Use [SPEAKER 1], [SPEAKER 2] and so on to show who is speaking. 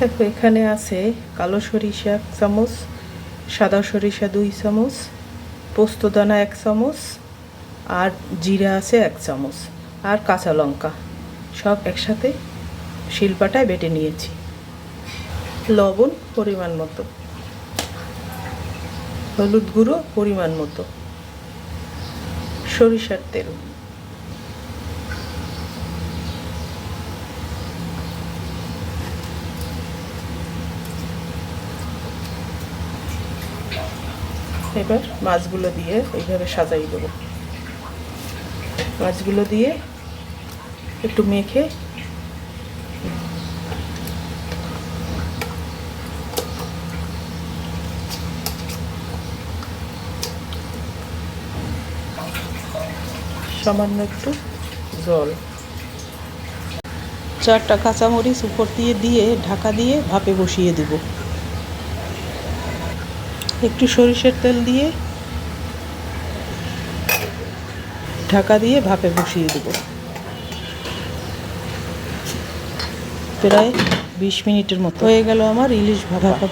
[SPEAKER 1] দেখো, এখানে আছে কালো সরিষা এক চামচ, সাদা সরিষা দুই চামচ পোস্তদানা এক চামচ, আর জিরা আছে এক চামচ, আর কাঁচা লঙ্কা। সব একসাথে শিলপাটায় বেটে নিয়েছি। লবণ পরিমাণ মতো। হলুদ গুঁড়ো পরিমাণ মতো। সরিষার তেল। এবার মাছগুলো দিয়ে এইভাবে সাজাই দেবো। মাছগুলো দিয়ে একটু মেখে সামান্য একটু জল। চারটা কাঁচামরিচ উপর দিয়ে দিয়ে ঢাকা দিয়ে ভাপে বসিয়ে দেব। একটু সরিষার তেল দিয়ে ঢাকা দিয়ে ভাপে বসিয়ে দেব। প্রায় বিশ মিনিটের মতো। হয়ে গেল আমার ইলিশ ভাপা।